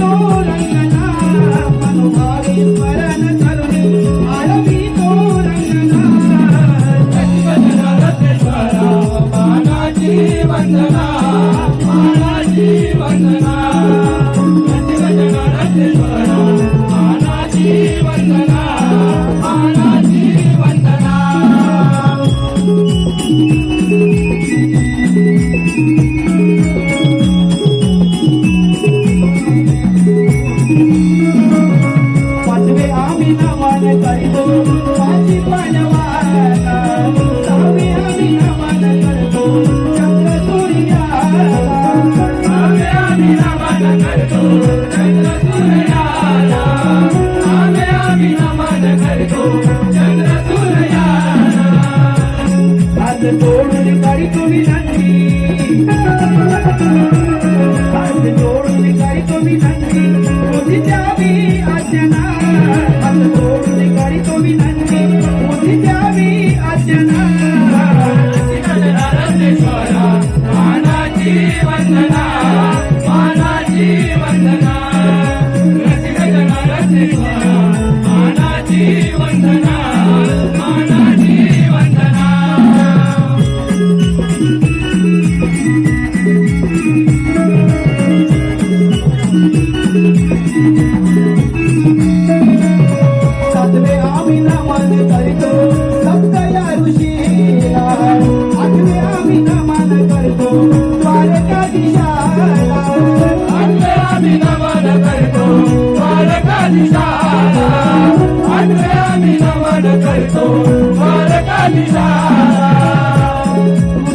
Oh. I'm the boy who's got it all in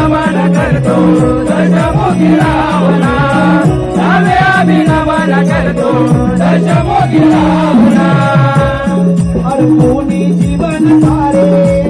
नमन करतो दशमुखी रावणा. नवे आम्ही नमन करतो दशमुखी रावणा. अर्पोनी जीवन सारे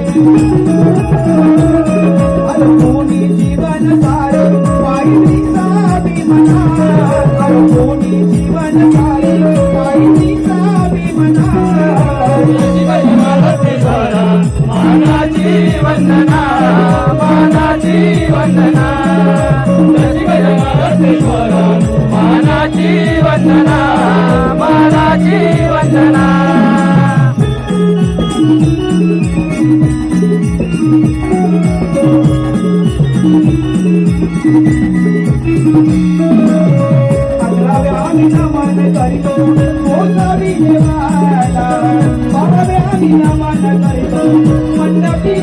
మండపి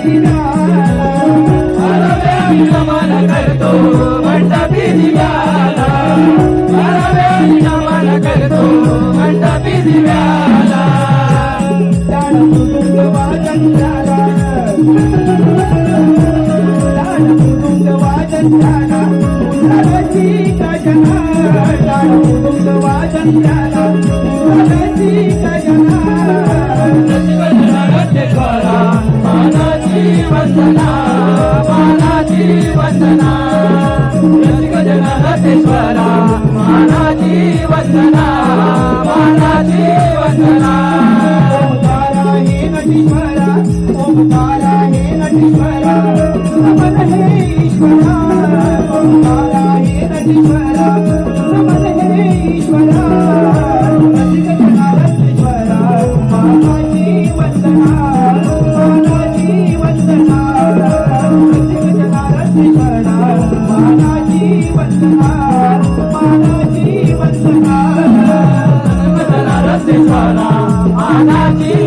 वंदना मानाची वंदना गजनाथेश्वरा मानाची वंदना मानाची वंदना ओमकारा हे नटीश्वरा ओमकारा हे नटीश्वरा Anaki.